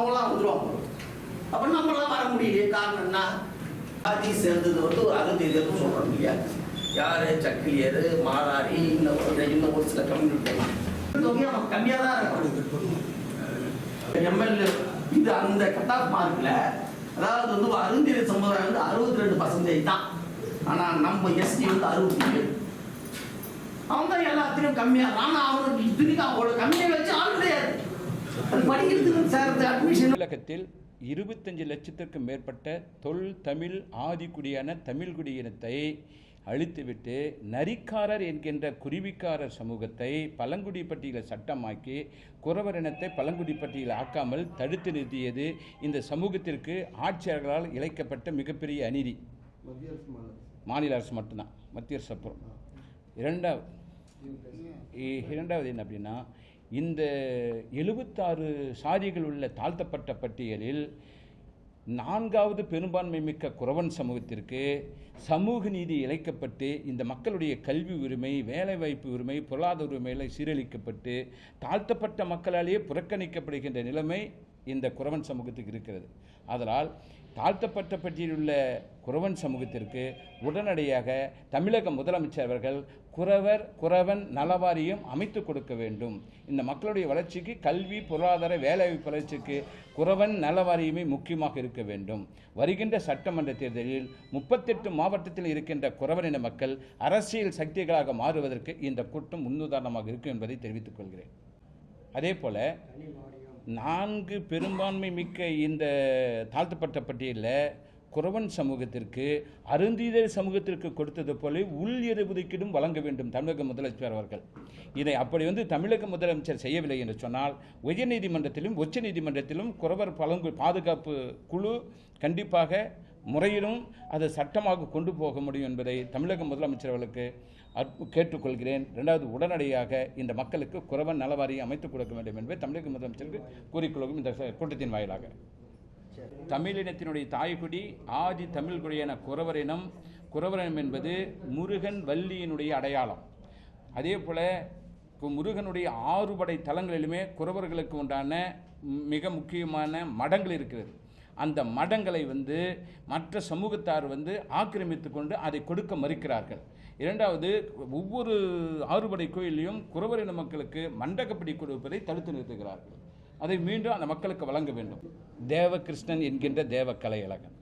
அவங்களாம் வந்துடுவாங்க அப்ப நம்மளாம் வர முடியலையே காரணம் என்ன ஆட்சி சேர்ந்தது வந்து ஒரு அறுபது சொல்றோம் இல்லையா? யாரு? சக்கிலியர் மாறாரி இன்னும் ஒரு இன்னும் ஒரு சில கம்யூனிட்டி கம்மியாக தான் இருக்கும் எம்எல்ஏ இது அந்த கட் ஆஃப் மார்க்ல அதாவது வந்து அருந்திர சமுதாயம் வந்து அறுபத்தி ரெண்டு பர்சன்டேஜ் தான். ஆனா நம்ம எஸ்டி வந்து அறுபத்தி ஏழு. அவன் தான் எல்லாத்திலையும் கம்மியா ஆனா அவனுக்கு இத்தனை தமிழகத்தில் இருபத்தஞ்சு லட்சத்திற்கும் மேற்பட்ட தொல் தமிழ் ஆதிக்குடியான தமிழ் குடியினத்தை அழித்துவிட்டு நரிக்காரர் என்கின்ற குருவிக்காரர் சமூகத்தை பழங்குடி பட்டியலை சட்டமாக்கி குறவர் இனத்தை பழங்குடி பட்டியல் ஆக்காமல் தடுத்து நிறுத்தியது இந்த சமூகத்திற்கு ஆட்சியாளர்களால் இழைக்கப்பட்ட மிகப்பெரிய அநீதி. மாநில அரசு மட்டும்தான். மத்திய அரசு அப்புறம். இரண்டாவது. இரண்டாவது என்ன அப்படின்னா இந்த எழுபத்தாறு சாதிகள் உள்ள தாழ்த்தப்பட்ட பட்டியலில் நான்காவது பெரும்பான்மை மிக்க குறவன் சமூகத்திற்கு சமூக நீதி இழைக்கப்பட்டு இந்த மக்களுடைய கல்வி உரிமை வேலைவாய்ப்பு உரிமை பொருளாதார உரிமைகளை சீரழிக்கப்பட்டு தாழ்த்தப்பட்ட மக்களாலேயே புறக்கணிக்கப்படுகின்ற நிலைமை இந்த குறவன் சமூகத்துக்கு இருக்கிறது. அதனால் தாழ்த்தப்பட்ட பட்டியலில் உள்ள குறவன் சமூகத்திற்கு உடனடியாக தமிழக முதலமைச்சர் அவர்கள் குறவர் குறவன் நலவாரியம் அமைத்து கொடுக்க வேண்டும். இந்த மக்களுடைய வளர்ச்சிக்கு கல்வி பொருளாதார வேலைவாய்ப்பு வளர்ச்சிக்கு குறவன் நலவாரியமே முக்கியமாக இருக்க வேண்டும். வருகின்ற சட்டமன்ற தேர்தலில் முப்பத்தெட்டு மாவட்டத்தில் இருக்கின்ற குறவனின மக்கள் அரசியல் சக்திகளாக மாறுவதற்கு இந்த கூட்டம் முன்னுதாரணமாக இருக்கும் என்பதை தெரிவித்துக் கொள்கிறேன். அதே போல நான்கு பெரும்பான்மை மிக்க இந்த தாழ்த்தப்பட்ட பட்டியலில் குறவன் சமூகத்திற்கு அருந்தீதர் சமூகத்திற்கு கொடுத்தது போல உள் ஒதுக்கீடும் வழங்க வேண்டும் தமிழக முதலமைச்சர் அவர்கள். இதை அப்படி வந்து தமிழக முதலமைச்சர் செய்யவில்லை என்று சொன்னால் உயர்நீதிமன்றத்திலும் உச்ச நீதிமன்றத்திலும் குறவர் பழங்கு பாதுகாப்பு குழு கண்டிப்பாக முறையிலும் அதை சட்டமாக கொண்டு போக முடியும் என்பதை தமிழக முதலமைச்சர் அவர்களுக்கு அற்பு- கேட்டுக்கொள்கிறேன். ரெண்டாவது உடனடியாக இந்த மக்களுக்கு குறவன் நலவாரியை அமைத்துக் கொடுக்க வேண்டும் என்பதை தமிழக முதலமைச்சருக்கு கூறிக்கொள்ளும் இந்த ச- கூட்டத்தின் வாயிலாக. தமிழினத்தினுடைய தாய்குடி ஆதி தமிழ் குடியான குறவரினம் குறவரினம் என்பது முருகன் வள்ளியினுடைய அடையாளம். அதே போல முருகனுடைய ஆறுபடை தலங்களிலுமே குறவர்களுக்கு உண்டான மிக முக்கியமான மடங்கள் இருக்கிறது. அந்த மடங்களை வந்து மற்ற சமூகத்தார் வந்து ஆக்கிரமித்து கொண்டு அதை கொடுக்க மறுக்கிறார்கள். இரண்டாவது ஒவ்வொரு ஆறுபடை கோயிலையும் குறவரின மக்களுக்கு மண்டகப்படி கொடுப்பதை தடுத்து நிறுத்துகிறார்கள். அதை மீண்டும் அந்த மக்களுக்கு வழங்க வேண்டும். தேவகிருஷ்ணன் என்கின்ற தேவக்கலை இலகன்